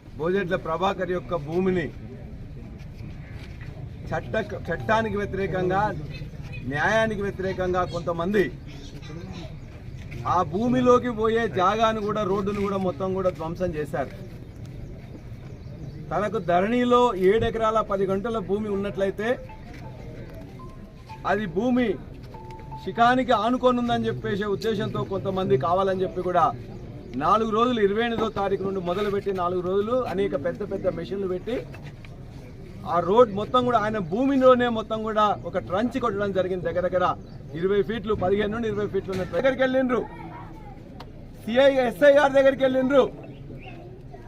భోజెట్ల ప్రభాకర్ యొక్క భూమిని చట్ట చట్టానికి వ్యతిరేకంగా న్యాయానికి వ్యతిరేకంగా కొంతమంది ఆ భూమిలోకి పోయే జాగాను కూడా రోడ్డును కూడా మొత్తం కూడా ధ్వంసం చేశారు. తనకు ధరణిలో ఏడు ఎకరాల పది గంటల భూమి ఉన్నట్లయితే అది భూమి శిఖానికి ఆనుకొని ఉందని చెప్పేసే ఉద్దేశంతో కొంతమంది కావాలని చెప్పి కూడా నాలుగు రోజులు ఇరవై ఎనిమిదో తారీఖు నుండి మొదలుపెట్టి నాలుగు రోజులు అనేక పెద్ద పెద్ద మెషిన్లు పెట్టి ఆ రోడ్ మొత్తం కూడా ఆయన భూమిలోనే మొత్తం కూడా ఒక ట్రంచ్ కొట్టడం జరిగింది దగ్గర దగ్గర ఇరవై ఫీట్లు పదిహేను నుండి ఇరవై ఫీట్లు ఉన్న దగ్గరికి వెళ్ళిండ్రు. సిఐ ఎస్ఐ గారి దగ్గరికి వెళ్ళిండ్రు.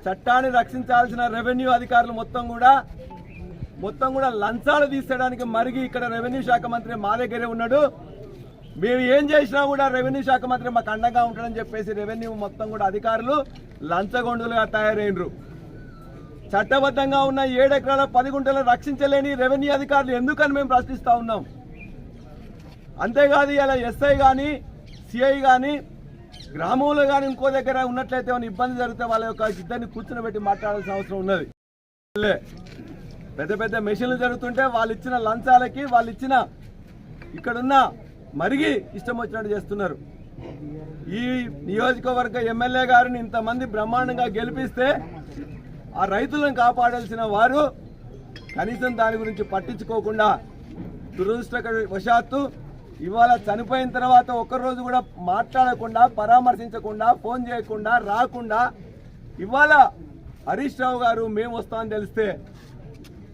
చట్టాన్ని రక్షించాల్సిన రెవెన్యూ అధికారులు మొత్తం కూడా మొత్తం కూడా లంచాలు తీసేయడానికి మరిగి ఇక్కడ రెవెన్యూ శాఖ మంత్రి మా దగ్గరే ఉన్నాడు. మేము ఏం చేసినా కూడా రెవెన్యూ శాఖ మంత్రి మాకు అండగా ఉంటాడని చెప్పేసి రెవెన్యూ మొత్తం కూడా అధికారులు లంచగొండులుగా తయారైనరు చట్టబద్ధంగా ఉన్న ఏడెకరాల పది గుంటలను రక్షించలేని రెవెన్యూ అధికారులు ఎందుకని మేము ప్రశ్నిస్తూ ఉన్నాం? అంతేకాదు ఇలా ఎస్ఐ కానీ సిఐ కానీ గ్రామంలో కానీ ఇంకో దగ్గర ఉన్నట్లయితే ఏమైనా ఇబ్బంది జరిగితే వాళ్ళ యొక్క ఇద్దరిని కూర్చుని పెట్టి మాట్లాడాల్సిన అవసరం ఉన్నది. పెద్ద పెద్ద మెషిన్లు జరుగుతుంటే వాళ్ళు ఇచ్చిన లంచాలకి వాళ్ళు ఇచ్చిన ఇక్కడున్న మరిగి ఇష్టం వచ్చినట్టు చేస్తున్నారు. ఈ నియోజకవర్గ ఎమ్మెల్యే గారిని ఇంతమంది బ్రహ్మాండంగా గెలిపిస్తే ఆ రైతులను కాపాడాల్సిన వారు కనీసం దాని గురించి పట్టించుకోకుండా దురదృష్టవశాత్తు ఇవాళ చనిపోయిన తర్వాత ఒక్కరోజు కూడా మాట్లాడకుండా పరామర్శించకుండా ఫోన్ చేయకుండా రాకుండా ఇవాళ హరీష్ రావు గారు మేము వస్తామని తెలిస్తే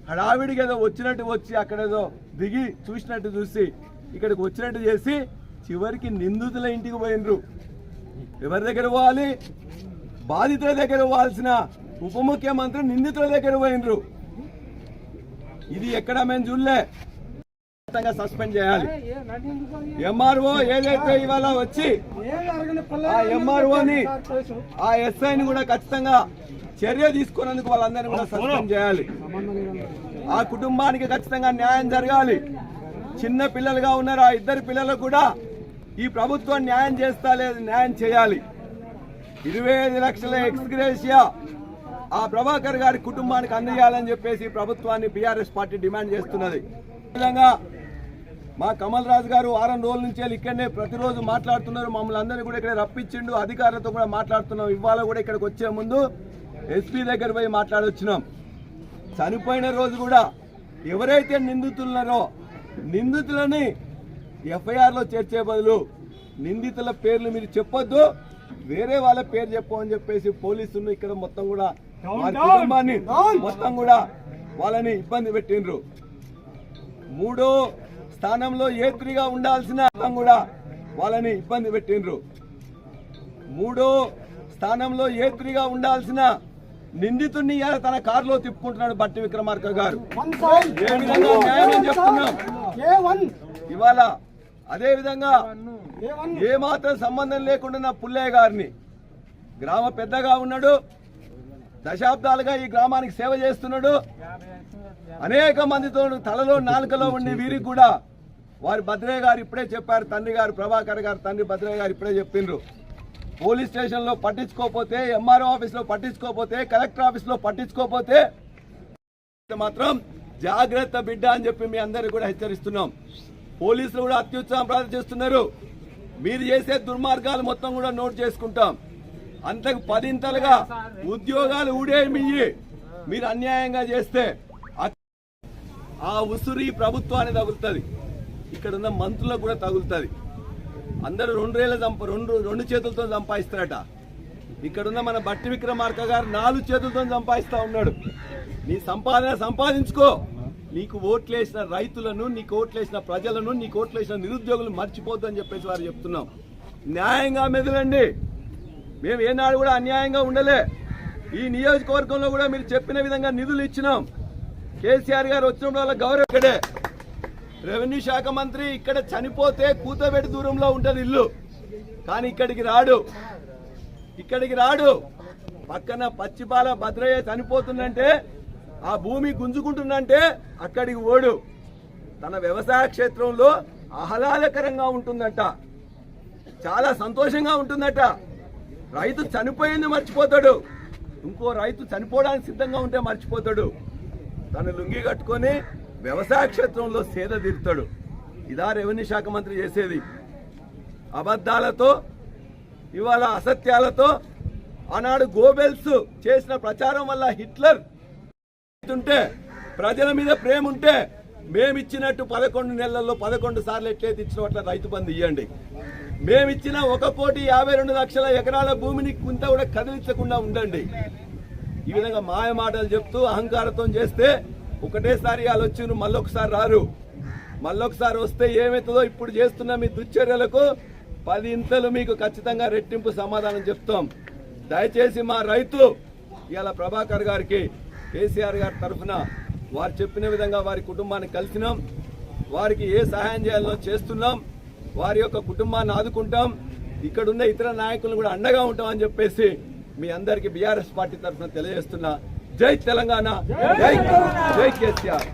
హడావిడికి ఏదో వచ్చినట్టు వచ్చి అక్కడ ఏదో దిగి చూసినట్టు చూసి ఇక్కడికి వచ్చినట్టు చేసి చివరికి నిందితుల ఇంటికి పోయినరు. ఎవరి దగ్గర పోవాలి? బాధితుల దగ్గర పోవాల్సిన ఉప ముఖ్యమంత్రి నిందితుల దగ్గర పోయినరు. ఇది ఎక్కడ మేము చూడలే. సస్పెండ్ చేయాలి. ఎంఆర్ఓ ఏదైతే ఇవాళ వచ్చి ఆ ఎంఆర్ఓని ఆ ఎస్ఐని కూడా ఖచ్చితంగా చర్య తీసుకున్నందుకు వాళ్ళందరినీ కూడా సస్పెండ్ చేయాలి. ఆ కుటుంబానికి ఖచ్చితంగా న్యాయం జరగాలి. చిన్న పిల్లలుగా ఉన్నారు ఆ ఇద్దరు పిల్లలకు కూడా ఈ ప్రభుత్వం న్యాయం చేస్తా లేదు న్యాయం చేయాలి. ఇరవై ఐదు లక్షల ఎక్స్గ్రేషియా ఆ ప్రభాకర్ గారి కుటుంబానికి అందజేయాలని చెప్పేసి ప్రభుత్వాన్ని బీఆర్ఎస్ పార్టీ డిమాండ్ చేస్తున్నది. విధంగా మా కమల్ రాజు గారు వారం రోజుల నుంచి వెళ్ళి ఇక్కడనే ప్రతిరోజు మాట్లాడుతున్నారు. మమ్మల్ని అందరినీ కూడా ఇక్కడ రప్పించిండు. అధికారులతో కూడా మాట్లాడుతున్నాం. ఇవాళ కూడా ఇక్కడికి వచ్చే ముందు ఎస్పీ దగ్గర పోయి మాట్లాడొచ్చినాం. చనిపోయిన రోజు కూడా ఎవరైతే నిందితులున్నారో నిందితులని ఎఫ్ఐఆర్లో చేర్చే బదులు నిందితుల పేర్లు మీరు చెప్పొద్దు. వేరే వాళ్ళ పేరు చెప్పమని చెప్పేసి పోలీసులు ఇక్కడ మొత్తం కూడా కుటుంబాన్ని మొత్తం కూడా వాళ్ళని ఇబ్బంది పెట్టిండ్రు. మూడో స్థానంలో ఏత్రిగా ఉండాల్సిన కూడా వాళ్ళని ఇబ్బంది పెట్టిండ్రు. మూడో స్థానంలో ఏత్రిగా ఉండాల్సిన నిందితుడిని తన కారులో తిప్పుకుంటున్నాడు బట్టి విక్రమార్క గారు. ఏ విధంగా న్యాయం అని చెప్తున్నాం. ఇవాళ అదే విధంగా ఏ మాత్రం సంబంధం లేకుండా నా పుల్లయ్య గారిని గ్రామ పెద్దగా ఉన్నాడు. దశాబ్దాలుగా ఈ గ్రామానికి సేవ చేస్తున్నాడు. అనేక మందితో తలలో నాలుకలో ఉండి వీరికి కూడా వారి భద్రయ్య గారు ఇప్పుడే చెప్పారు తండ్రి గారు ప్రభాకర్ గారు తండ్రి భద్రయ్య గారు ఇప్పుడే చెప్పిండ్రు. పోలీస్ స్టేషన్లో పట్టించుకోకపోతే ఎంఆర్ఓ ఆఫీస్లో పట్టించుకోకపోతే కలెక్టర్ ఆఫీస్లో పట్టించుకోకపోతే మాత్రం జాగ్రత్త బిడ్డ అని చెప్పి మీ అందరికీ కూడా హెచ్చరిస్తున్నాం. పోలీసులు కూడా అత్యుత్సాహం ప్రదర్శిస్తున్నారు మీరు చేసే దుర్మార్గాలు మొత్తం కూడా నోట్ చేసుకుంటాం. అంతకు పదింతలుగా ఉద్యోగాలు ఊడేమియ్యి. మీరు అన్యాయంగా చేస్తే ఆ- ఉసురి ప్రభుత్వాన్ని తగులుతుంది. ఇక్కడ ఉన్న మంత్రులకు కూడా తగులుతుంది. అందరూ రెండు సంప రెండు రెండు చేతులతో సంపాదిస్తారట ఇక్కడున్న మన బట్టి విక్రమార్క గారు నాలుగు చేతులతో సంపాదిస్తా ఉన్నాడు. నీ సంపాదన సంపాదించుకో. నీకు ఓట్లేసిన రైతులను నీకు ఓట్లేసిన ప్రజలను నీకు ఓట్లేసిన నిరుద్యోగులు మర్చిపోద్దని చెప్పేసి వారు చెప్తున్నాం. న్యాయంగా మెదలండి మేము ఏనాడు కూడా అన్యాయంగా ఉండలే. ఈ నియోజకవర్గంలో కూడా మీరు చెప్పిన విధంగా నిధులు ఇచ్చినాం. కేసీఆర్ గారు వచ్చినప్పుడు వాళ్ళ గౌరవం ఇక్కడే. రెవెన్యూ శాఖ మంత్రి ఇక్కడ చనిపోతే కూతబెట్టి దూరంలో ఉంటుంది ఇల్లు. కానీ ఇక్కడికి రాడు. ఇక్కడికి రాడు. పక్కన పచ్చిపాల భద్రయ్య చనిపోతుందంటే ఆ భూమి గుంజుకుంటుందంటే అక్కడికి ఓడు. తన వ్యవసాయ క్షేత్రంలో ఆహ్లాదకరంగా ఉంటుందట. చాలా సంతోషంగా ఉంటుందట. రైతు చనిపోయింది మర్చిపోతాడు. ఇంకో రైతు చనిపోవడానికి సిద్ధంగా ఉంటే మర్చిపోతాడు. తన లుంగి కట్టుకొని వ్యవసాయ క్షేత్రంలో సేద తీరుతాడు. ఇదా రెవెన్యూ శాఖ మంత్రి చేసేది. అబద్ధాలతో ఇవాళ అసత్యాలతో ఆనాడు గోబెల్స్ చేసిన ప్రచారం వల్ల హిట్లర్ ఉంటే ప్రజల మీద ప్రేమ ఉంటే మేమిచ్చినట్టు పదకొండు నెలల్లో పదకొండు సార్లు ఎట్లయితే ఇచ్చిన అట్లా రైతు బంధు ఇవ్వండి మేమిచ్చిన ఒక కోటి యాభై రెండు లక్షల ఎకరాల భూమిని కొంత కూడా కదిలించకుండా ఉండండి. ఈ విధంగా మాయ మాటలు చెప్తూ అహంకారంతో చేస్తే ఒకటేసారి వాళ్ళు వచ్చి మళ్ళొకసారి రారు. మళ్ళొకసారి వస్తే ఏమవుతుందో ఇప్పుడు చేస్తున్న మీ దుశ్చర్యలకు పది ఇంతలు మీకు ఖచ్చితంగా రెట్టింపు సమాధానం చెప్తాం. దయచేసి మా రైతు ఇవాళ ప్రభాకర్ గారికి కేసీఆర్ గారి తరఫున వారు చెప్పిన విధంగా వారి కుటుంబాన్ని కలిసినాం. వారికి ఏ సహాయం చేయాలో చేస్తున్నాం. వారి యొక్క కుటుంబాన్ని ఆదుకుంటాం. ఇక్కడున్న ఇతర నాయకులను కూడా అండగా ఉంటామని చెప్పేసి మీ అందరికీ బీఆర్ఎస్ పార్టీ తరఫున తెలియజేస్తున్నా. జై తెలంగాణ. జై జై కేసీఆర్.